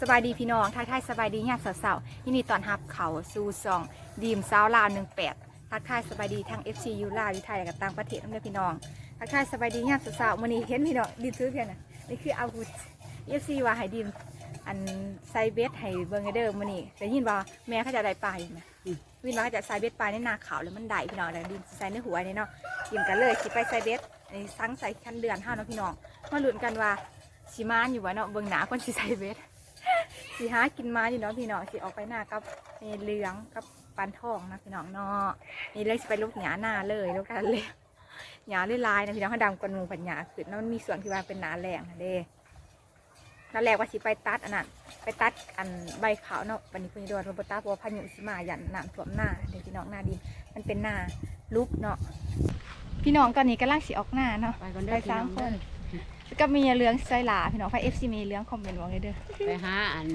สบายดีพี่น้องทักทายสบายดียามสาวๆยินดีต้อนรับเขาสู่ซองดีมสาวลาวหนึ่งแปดทักทายสบายดีทั้ง FC ยูลาวอยู่ไทยและกับต่างประเทศนั่นเด้อพี่น้องทักทายสบายดียามสาวๆมื้อนี้เห็นพี่น้องดีซื้อเพียงน่ะนี่คืออาวุธ FC ว่าให้ดีมอันใส่เบสให้เบิ่งให้เดอมื้อนี้ได้ยินว่าแม่เขาจะได้ปลาอยู่นะวินว่าเขาจะใส่เบสปลาในนาขาวแล้วมันได้พี่น้องแล้วดีมสิใส่ในหัวนี่เนาะดีมกันเลยสิไปใส่เบสอันนี้สังใส่คันเดือนห้าเนาะพี่น้องมาลุ้นกันว่าสิมานอยู่วะเนาะเบิ่งหนาคนสิใส่เบส สีหากินมาอยู่เนาะพี่น้องสิออกไปหน้ากับเมเหลืองกับปันทองนะพี่น้องเนาะนี่เลยสิไปลูกหยาหน้าเลยลูกกันเลยหยาเลยลายนะพี่น้องเขาดำกว่าหนูผันหยาขึ้นแล้วมันมีส่วนที่ว่าเป็นหนาแรงนะเด้นั่นแหละว่าสิไปตัดอันนั้นไปตัดอันใบขาวเนาะวันนี้เพิ่นโดนโรบตัสเพราะว่าพายุสิมาหยันน้ำท่วมหน้าเดี๋ยวพี่น้องหน้าดินมันเป็นหน้าลุกเนาะพี่น้องตอนนี้กำลังสิออกหน้าเนาะไปก่อนเด้ไปอพี่สาน้มองคเด้นอแล้ว ก็มีเหลืองใส่หลาพี่น้องไฟเอฟซีมีเหลืองคอมเมนต์บอกเลยเด้อไปหาอัน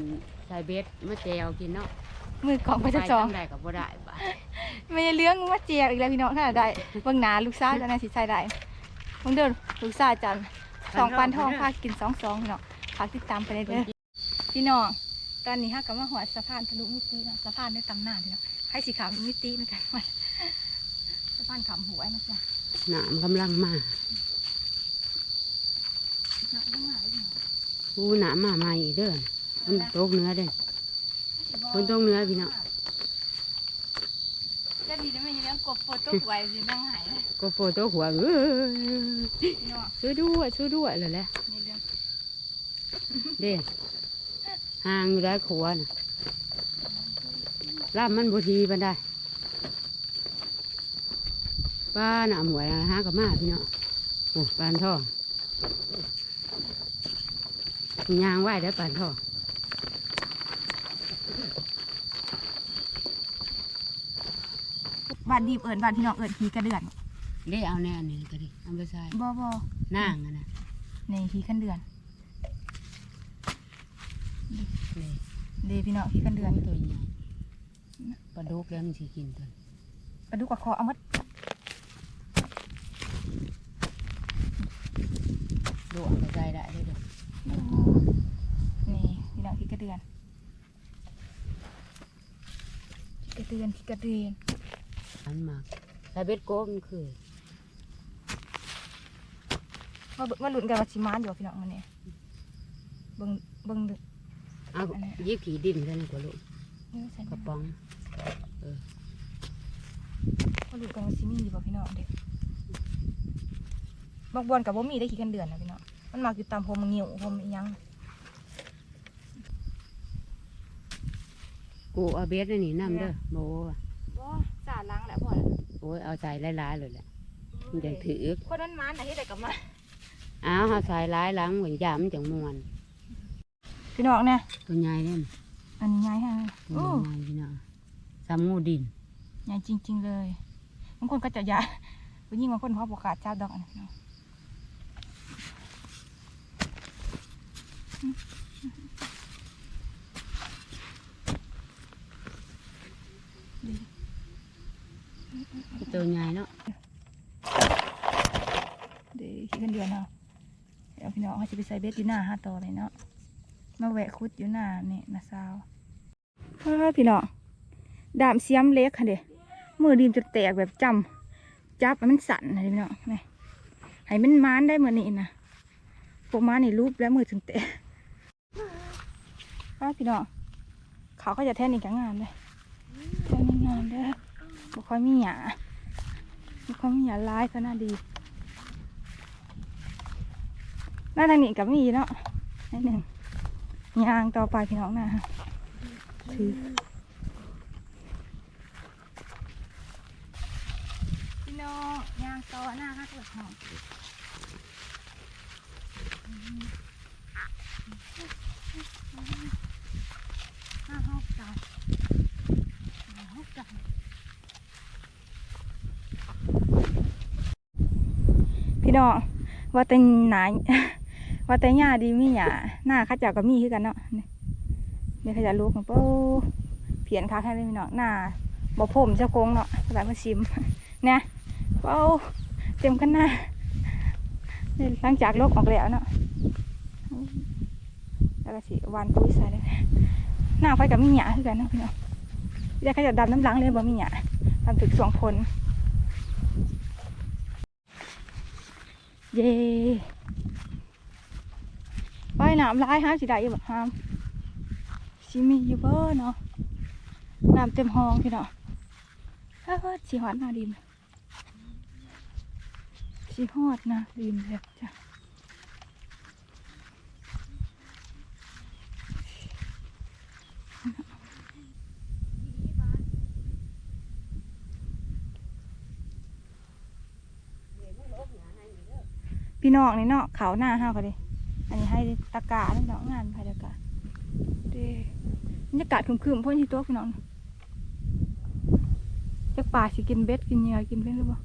ใส่เบ็ดมาแจวกินเนาะมือกล่องไปจะจองไปจั่ได้กับบ่ได้ปะไม่ได้เลี้ยงมาเจียอีกแล้วพี่น้องถ้าได้เบิ่งหนาลูกสาวจะน่าสิใส่ได้เบิ่งเด้อลูกสาวจันสองปันทองพากินสองสองพี่น้องพาติดตามไปเลยเด้อพี่น้องตอนนี้ฮะกับมาหัวสะพานทะลุมิติเนาะสะพานในตำนานพี่น้องให้สีขาวมิติเหมือนกันมันสะพานขำหัวนะจ๊ะหนามกำลังมา หนักมากเลยพี่น้ องอู้หนามมาใหม่เด้อมันตกเนื้อเด้อคนตรงเนื้อพี่น้องจะดีได้ไหมยังเลี้ยงกบปวดตัวหวยสินั่งหายเลยก็โปรตัวหัวเอ้ยพี่น้องช่วยด้วยช่วยด้วยเลยแหละนี่เลี้ยงเด้ห่างอยู่ได้ขวน่ะลาบมันบ่ทีปานใดป้าหนามหวยหากับมาพี่เนาะโอ้ปานทอง ยางไหวได้อปานทองบ้านดีบเอิญบ้านพี่น้องเอิญพีกระเดือนเด้เอาแน่อันนี้ก็ดิเอาไปใส่บ่บ่นางอะนะในพีกันเดือนเลยเดพี่น้องพีกันเดือนตัวใหญ่ปลาดุกแล้วมันสิกินตัวกระดูกกระคอเอามัดดูเอาไปใส่ได้เลยเด้อ นี่พี่น้องพีกระ เดือนพีกระเดือนพีกระเดือนอันมากใส่เบ็ดโก้มันคือมาเบิ่งมาลุ้นกันว่าสิมานอยู่บ่พี่น้องมันนี่เบิ่งเบิ่งดูเอาอันนี้ยิบขี่ดินกันกว่าลูกเออใส่กระป๋องมาลุ้นกันว่าสิมีอยู่บ่พี่น้องเด็กบางบอนกับบ่มีได้ขี้กันเดือนนะพี่น้องมันมักอยู่ตามพรมงิ้วพรมอิหยัง กูเอาเบ็ดอันนี่น้ำเด้อโมอะบ่สาล้างแหละบ่โอ้ยเอาใส่หลายๆเลยแหละมันจะถือคนนั้นมานน่ะเฮ็ดได้กับมาเอาเอาใส่หลายหลังเหมือนยามมันจังมวนพี่น้องเนี่ยตัวใหญ่เล่นอันนี้ง่ายฮะตัวโอ้ใหญ่พี่น้องซ้ำงูดินใหญ่จริง ๆ เลยบางคนก็จะยาผู้หญิงบางคนเขาบอกขาดเจ้าดอกอันนี้เนาะ ตัวใหญ่เนาะดีคิดกันเดือนเนาะเดี๋ยวพี่น้องเขาจะไปใส่เบ็ดอยู่หน้าห้าต่อเลยเนาะมาแวะคุดอยู่หน้านี่นะสาวเฮ้พี่น้องดามเสียมเล็กค่ะเด้มือดีมจะแตกแบบจำจับมันสั่นนะพี่น้องนี่ให้มันมานได้เหมือนนี้นะพวกม้านนี่รูปแล้วมือถึงแตกเฮ้พี่น้องเขาก็จะแท่นอีกงานเลยแท่นงานเด้อบ่ค่อยมีหยา บ่ค่อยมีหยาร้ายก็น่าดีหน้าทางนี้กับมีเนาะนิดหนึ่งยางต่อไปพี่น้องนะถือพี่น้องยางต่อหน้าห้าตัวหอมห้าหกเก้าห้าหกเก้า พี่น้องว่าแต่หนาว่าแต่หญ้าดีมีหญ้าหน้าข้าเจ้าก็มีคือกันเนาะนี่นี่เขาจะลูกของเป้าเพียนคักให้เลยพี่น้องหน้าบ่ผมเจ้าโกงเนาะสบายมาชิมเนี่ยเป้าเต็มกันหน้านี่หลังจากลกออกแล้วเนาะแล้วก็สิวานปุ๋ยใส่เลยหน้าไฟกับมีหยาคือกันเนาะพี่น้องอยากให้จะดำน้ำหลังเลยบ่มีหยาทำถึกสองคน เย่ว่ายน้ำลายห้ามสิได้ยังบ่ฮามสิมีอยู่เบ้อเนาะน้ำเต็มห้องพี่เน้องเฮ้ยสิหอดหน้าดินสิหอดหน้าดินเลยจ้ะ พี่น้องนี่เนาะเขาหน้าห้าวเขาดิอันนี้ให้ตะกร้าแล้วเนาะงานภายตะกร้าเด้บรรยากาศครึมๆพ่นที่ตัวพี่น้องจักป่าสิกินเบ็ดกินเหยื่อกินเบ็ดหรือเปล่า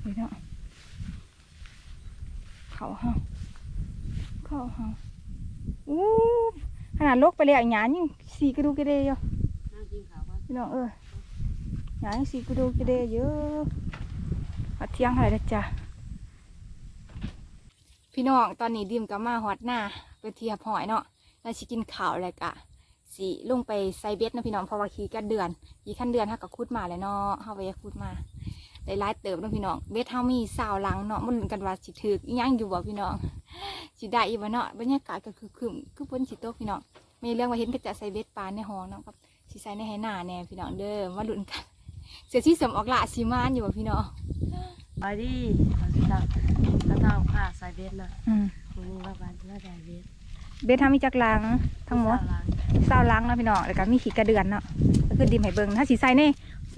เฮ้ยเนาะเขาห้าวเขาห้าวอู้ขนาดลกไปเลยอะหยายิ่งสีกระดูกกระเดยอยู่นั่งกินข้าวก่อนพี่น้องเออหยายิ่งสีกระดูกกระเดยเยอะ มาเที่ยงอะไรนะจ๊ะพี่น้องตอนนี้ดิมกับมาฮอดหน้าไปเทียบหอยเนาะแล้วสิกินข้าวอะไรกะสิลงไปใส่เบ็ดเนะพี่น้องเพราะว่าขี่กันเดือนขี่ขั้นเดือนเฮาก็คุดมาแล้วเนาะเฮาไปคุดมาได้หลายเติบนะพี่น้องเบ็ดเฮามีสาวหลังเนาะมันกันว่าสิถึกอิหยังอยู่บ่พี่น้องสิได้อีบ่เนาะบรรยากาศก็คือครึมคือฝนสิตกพี่น้องมีเรื่องว่าเห็นก็จะใส่เบ็ดปลาในห้องเนาะกับสิใส่ในไหหน้าแน่พี่น้องเด้อมาลุ้นกัน เสียที่เสริมออกละสิมานอยู่บ่พี่น้องไปดิเอาสิตาก็ต้องผ้าใส่เบ็ดนะอืมวันนี้ว่าบ้านว่าใส่เบ็ดเบสทำมีจักรลังทั้งหมดสาวหลังเศร้าลังเนาะพี่น้องแล้วก็มีขีดกระเดือนเนาะก็คือดิมให้เบิ่งถ้าสีใส่ใน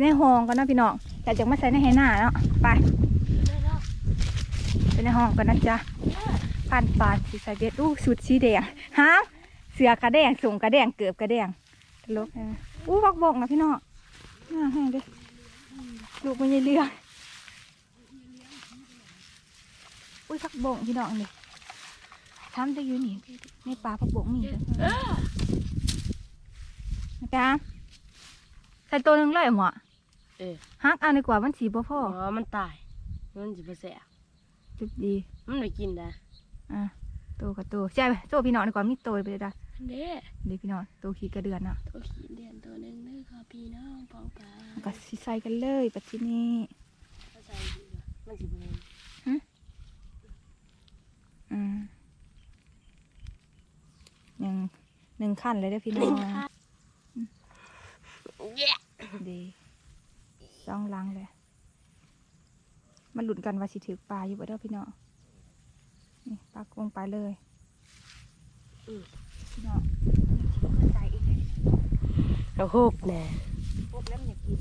ในห้องก็นาะพี่น้องแต่จากมาใส่ในไหหน้าเนาะไปไปในห้องก่อนนะจ๊ะผ่านปานสีใส่เบสอู้สุดสีแดงฮะเสือกระแดงส่งกระแดงเกือบกระแดงตลกนะอู้บักบกนะพี่น้องน่าแห้งเด้ ลูกมันยังเรื่องอุ้ยพักบงพี่น้องนี่ทำจะอยู่นี่ในป่าพักบงมีเด้อนะจ๊ะใส่ตัวหนึ่งเลยหมอเออฮักเอาดีกว่ามันสีบ่พออ๋อมันตาย มันสิบ่แสบจุดดี มันไม่กินได้อะตัวกับตัวใช่ไหมตัวพี่น้องดีกว่ามีตัวไปเลยจ้ะ เด้เดี๋ยวพี่น้องตัวขี้กระเดือนเนาะตัวขีดเดือนตัวหนึงเด้อค่ะพี่น้องเปล่าปลาแล้วก็สิใส่กันเลยปัจจุนี้ถ้าใส่ดีกว่ามันสิบ่เห็นอืมหนึ่งหนึ่งขั้นเลยเด้อพี่น้องเย้ดีสองลังเลยมาหลุดกันว่าสิถือปลาอยู่บ่เด้อพี่น้องนี่ปลากลงไปเลย พี่น้องเข้าใจเองเลยกระโคกแน่พวกแล้วมันอยากกิน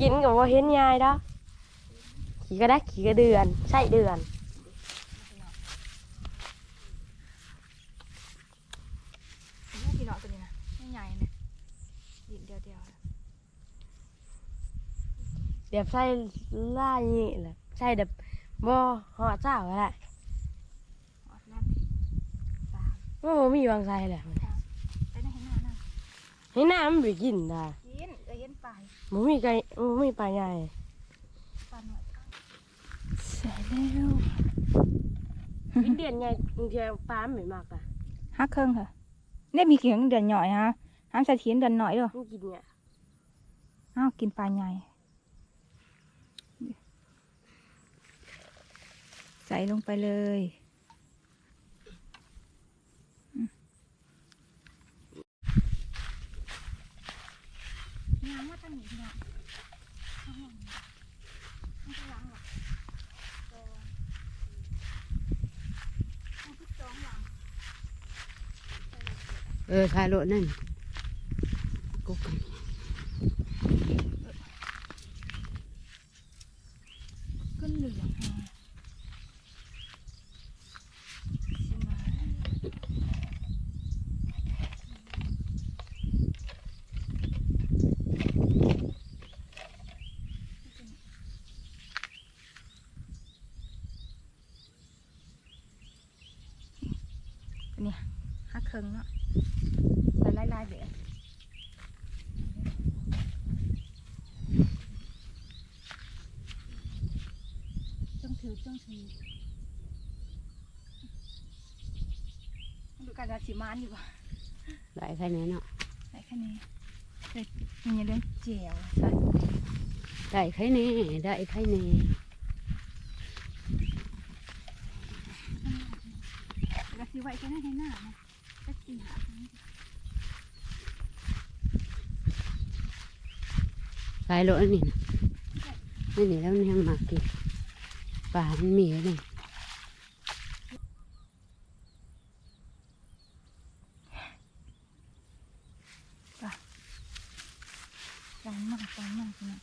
กินกับว่าเห็นยายดอกขี่ก็ได้ขี่ก็เดือนใช่เดือนนี่พี่น้องตัวนี้นะไม่ใหญ่ๆนะดินเดียวเดียวเดี๋ยวใส่ล่านี่แหละใส่เดี๋ยวบ่ห่อเจ้าก็ได้อดนั่น สามว่าบ่มีวางใส่แหละไปไหนให้หน้านั่นให้น้ำไปกินได้กินเอ้ยเย็นไปบ่มีไก่บ่มีปลาใหญ่ปลาหน่อยเสร็จแล้วกินเดือนใหญ่บางทีปลามันไม่มากอะฮักเครื่องค่ะเนี่ยมีเขียงเดือนหน่อยฮะห้ามใส่เขียงเดือนหน่อยเด้อมันกินเนี่ยอ้าวกินปลาใหญ่ใส่ลงไปเลยอืม งามว่าตั้งหนีเนี่ยข้างหลังข้างหลังหรอกสองข้างที่สองหลัง เออถ่ายรถนั่นกุ๊ก ก็เหลืองฮะสิมาอั นนี้ฮักเคิงเนาะใส่ลายลายๆแบบจ้องถือจ้องถือกันราชิมานอยู่บ่ได้แค่นี้เนาะไหนแค่นี้เด็ดมีเรื่องเจียวใช่ได้แค่นี้ได้แค่นี้ ราชิ ไว้แค่นั้นให้หน้านะก็จริงหาครั้งสายรถอันนี้นะนี่นี่แล้วมันยังมากินป่ามันมีเลย จังมากจังมากพี่น้อง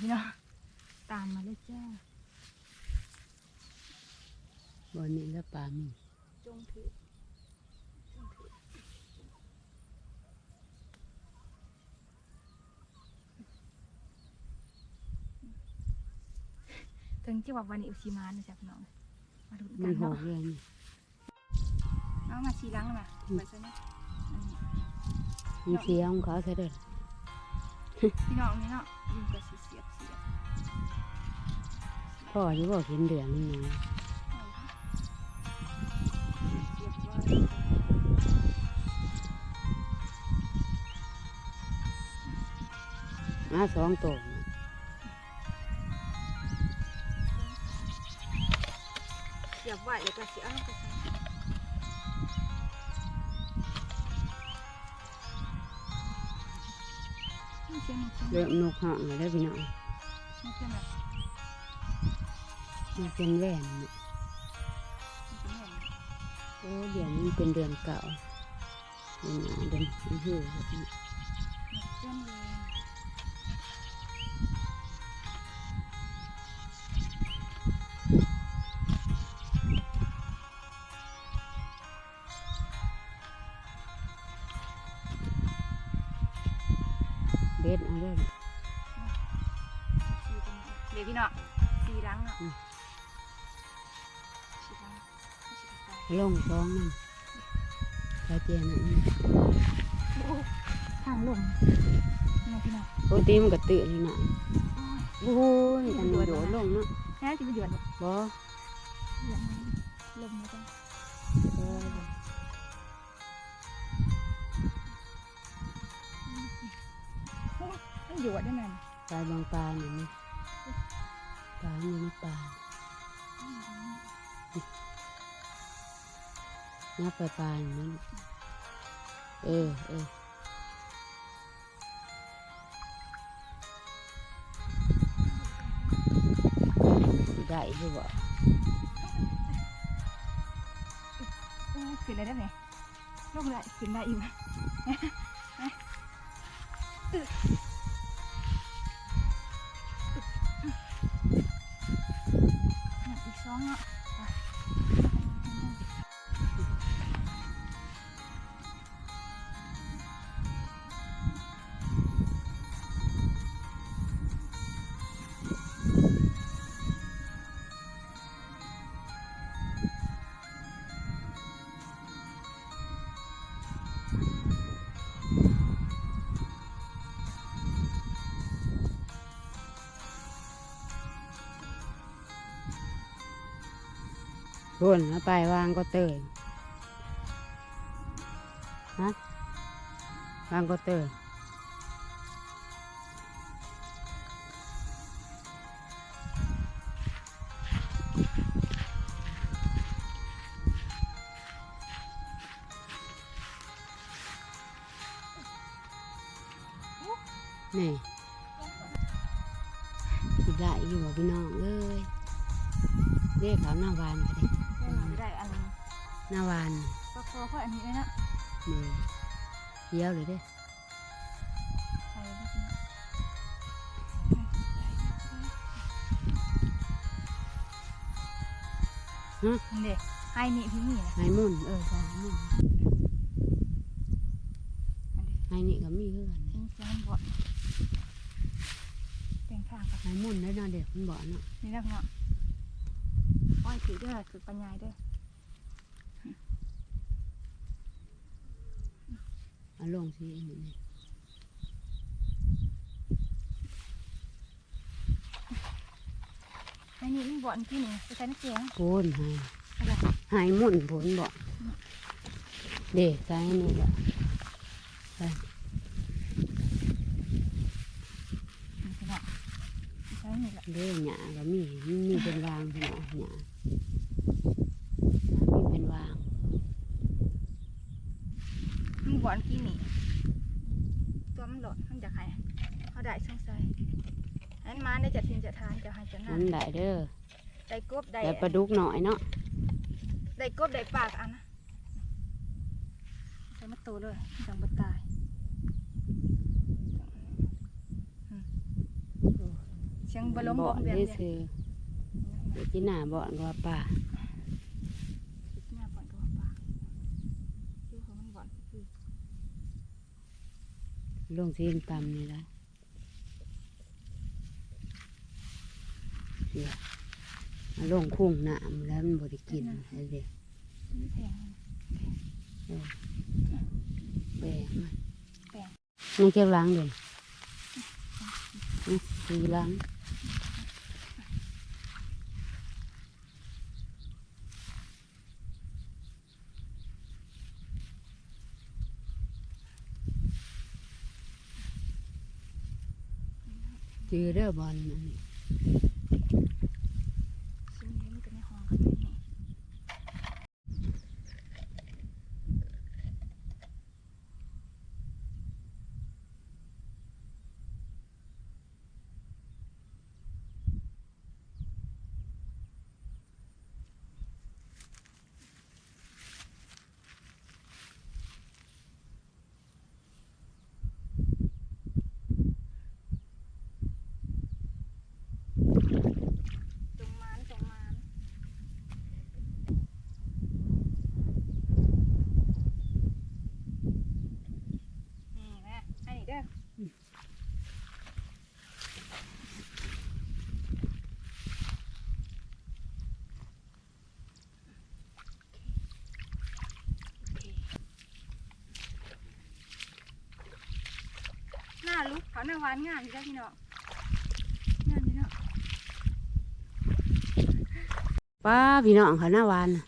พี่น้องตามมาเลยจ้า บนนี้แล้วป่ามีจงถือจงถือถึงที่ว่าวันนี้อุชิมานะจ๊ะพี่น้อง มาดูมักันนหอเนาะกเลยนี่เอามาชีล้างมาไปซะนะอันนี้มีเสียงของเขาเสด็จพี่น้องนี่เนาะยิงกระสีเสียบเสียบพ่อจะบอกเห็นเดือนนี่นะเสีาสองตัวนะเสียบไว้แล้วก็เสียบไปใส่นี่เสียมนเสียงเริ่มนกห่องแล้วพี่น้องมันเสีเป็นแหวนเนแบบโอ้เดือนนี้เป็นเดือนเก่าเดือนเดือนมันหื้อ ด็ดเอาเลยสีเป็นเดี๋ยวพี่เนาะสีล้างเนาะสีล้างสีกาแฟลงสองมันกระเจียนอันนี้โอ้ทางลมนี่พี่เนาะปกติมันก็ตื่นนี่นะโอ้ยโอ้ยอันนี้โดดลงเนาะแค่จะไปเดือดบ่ ปลาบางปลาหนึ่งนี่ปลาอยู่ในปลานับไปปลาอย่างนั้นเออเออได้หรือเปล่าโอ้ขึ้นได้ได้ไหมลงได้ขึ้นได้อยู่อี รุ่นแล้วไปวางก็เตยฮะวางก็เตยนี่สิได้อยู่พี่น้องเอ้ยเรียกเขาหน้าวานก็ได้ได้ได้อัน หน้าวานก็พอเพราะอันนี้เลยนะนี่เคี้ยวเลยเด้ใส่ได้กินเด็กให้นี่พี่นี่นะไห้มุ่นเออใช่มุ่นอันนี้ไห้นี่ก็มีคือกันนี่เสียงบอดแต่งข้างกับไห้มุ่นได้นอนเด็กมันบอกเนาะนี่นะพี่น้องอ้อยถือเด้อถือปัญญาเด้อ เอาลงสิอันนี้นี่ให้นี่มันบอดที่นี่ไปใช้น้ำเสียงโกนให้อะไรหายหมุนผลบ่เด็กใส่นี่แหละใส่นี่พี่น้องใช่นี่แหละเด้หยาก็มีมีเป็นวางพี่น้องหยามีเป็นวาง มันหวานกี่นี่ตัวมันหลอดมันจะใครเขา ได้สงสัยอันมาได้จะทินจะทานจะหาจะนั่มันนได้เด้อได้กบได้แต่ปลาดุกหน่อยเนาะได้กบได้ปลากอันนะใส่มาโตเลยจังบ่ตายอืมเสียงบลมบบ่อมแบบได้เนี้ยซื้อเดี๋ยวที่หน้าบ่อนก็ว่าป่าหน้าบ่อนก็ว่าปลาดูของมันบ่อนคือลงซีนตำนี่ละ เดี๋ยวมาลงคุ้งน้ำแล้วมันบริกินให้เด็กนี่แพงนะแปลงนแปลงนี่เก็บล้างเลยนี่สีล้างจือเด้อบอลอันนี้ ซึ่งนี้มันก็ในห้องกันนี่ จงมานจงมานนี่แม่อันนี้เด้ออโอเคหน้าลุกเขาหน้าหวานงามอยู่ได้อพี่น้องงามอยู่เนาะป้าพี่น้องเขาหน้าวานน่ะ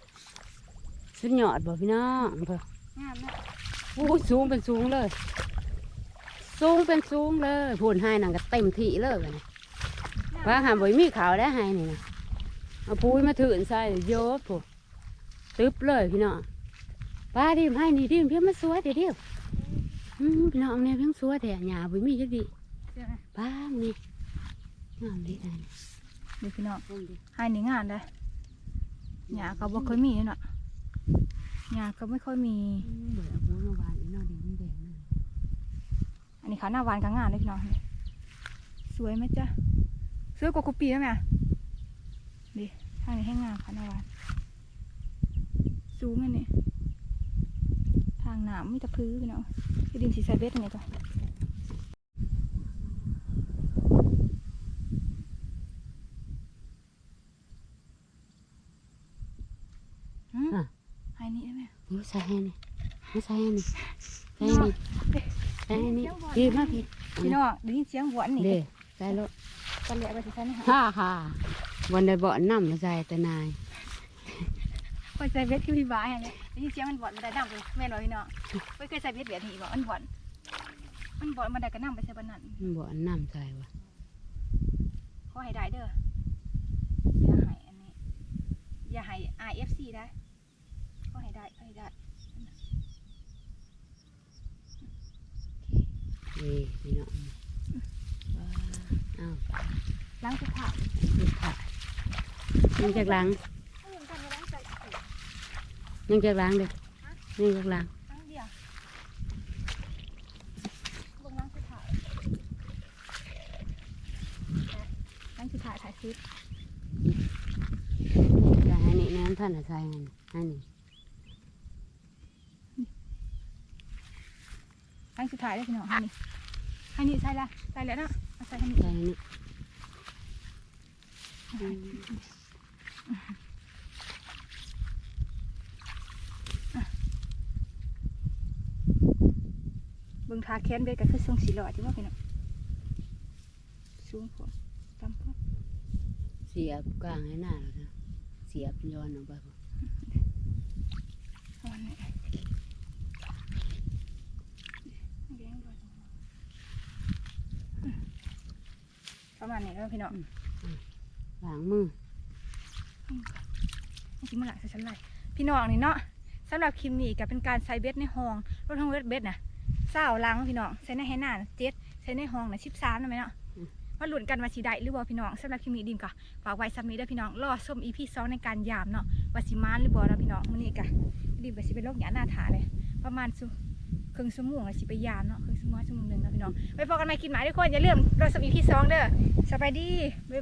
สุดยอดบ่พี่น้องเพิ่นงามเนาะโอ้ยสูงเป็นสูงเลย สูงเป็นสูงเลยพูนให้นั่งก็เต็มที่เลยบัดนี้ว่าหาบ่มีขาวได้ให้นี่นะเอาปุ้ยมาถือนใส่โยดผูตึ๊บเลยพี่น้องป้าดิมให้นี่ดิมเพียงมาสวยเดี๋ยวเดียวอืม พี่น้องเนี่ยเพียงสวยแต่หญ้าบ่มีจักดีเดี๋ยวนะป้านี่งามดีอันนี้นี่พี่น้องเบิ่งดิให้นี่งานได้หยาก็บ่เคยมีเนาะหยาก็ไม่ค่อยมีอืมเดี๋ยวเอาปุ้ยมาวางอีกหน่อยเดี๋ยวมันแดงหน่อยอันนี้ขาหน้าหวานกับงานเลยพี่น้องสวยไหมจ๊ะสวยกว่ากุปปี้ไหมอะดิทางนี้ให้งามขาหน้าหวานสูงอันนี้ทางหนามมีแต่พื้นพี่น้อง พี่ดินสีใสเบ็ดอันนี้ก่อนหืมให้นี่ได้ไหมโอ้ยใส่ให้นี่มาใส่ให้นี่ใส่ให้นี่ใส่ให้นี่ เสียงหวานนี่เด้ใส่รถกันแหละไปสิท่านนะคะฮ่าฮ่าวันใดบ่อนน้ำมาใส่แต่นายไปใส่เบ็ดคือพี่บ้าอย่างเนี้ยได้ยินเสียงมันหวานมันได้น้ำเลยแม่นบ่พี่น้องไปเคยใส่เบ็ดเบียดหีบ่มันหวานมันหวานมันได้ก็น้ำไปใส่บนนั้นมันบ่อนน้ำใส่วะขอให้ได้เด้ออย่าให้อันนี้อย่าให้ IFC ได้ขอให้ได้ขอให้ได้เอ้พี่น้องว้าอ้าวล้างสุดท้ายนี่ค่ะยังจากล้างเอาอย่างกันมาล้างใส่ ยังจากล้างเด้อยังจากล้างล้างเดียวลงล้างสุดท้ายล้างสุดท้ายถ่ายคลิปใส่ให้นี่น้ำท่านน่ะใส่ให้นี่ให้นี่ล้างสุดท้ายได้พี่น้องให้นี่ให้นี่ใส่ละใส่แล้วเนาะเอาใส่ให้นี่ใส่ให้นี่อืม เบิ่ งทาแค้นเบ็ดก็คือทรงสีหลอดที่ว่าพี่น้องสูงพวกต่ำพวกเสียบกลางให้หน้าแล้วนะเสียบย้อนออกไปพุ่นเอาอันนี้แดงด้วยอืมประมาณนี้แล้วพี่น้องล้างมือจริงๆมันหลายสันหลายพี่น้องนี่เนาะสำหรับคลิปนี้ก็เป็นการใส่เบ็ดในห้องรถทั้งเบ็ดเบ็ดนะ เศร้าลังพี่น้องใส่ในให้หน้าน่ะเจ็ดใส่ในห้องนะชิบสามนะไหมเนาะมาหลุนกันว่าสีได้หรือบ่พี่น้องสำหรับคลิปนี้ดิมก็ฝากไว้ซ้ำนี้เด้อพี่น้องรอส้มอีพีสองในการยามเนาะว่าสิมานหรือบ่เนาะพี่น้องมื้อนี้ก็ดิมก็สิไปโลกหยาหน้าถาเลย ประมาณสุครึ่งชั่วโมงอะสิไปยามเนาะครึ่งชั่วโมงชั่วโมงหนึ่งนะพี่น้องไปพบกันใหม่คลิปหมายทุกคนอย่าลืมรอส้มอีพีสองเด้อสบายดีบ๊ายบาย